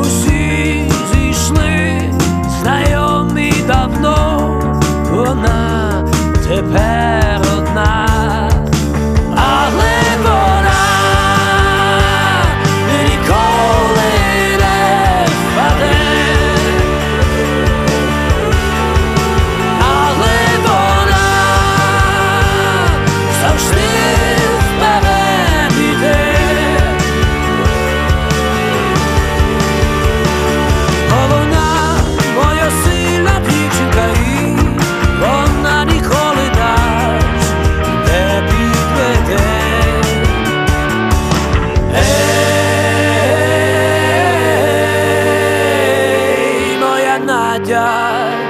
усі зійшли, знайомі давно, вона тепер. die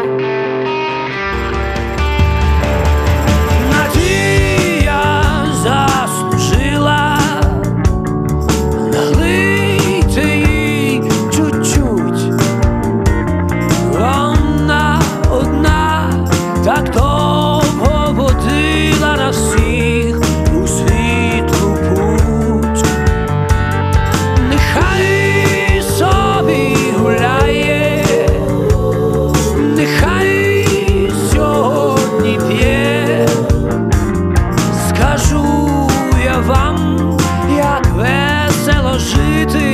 вам, як весело жити.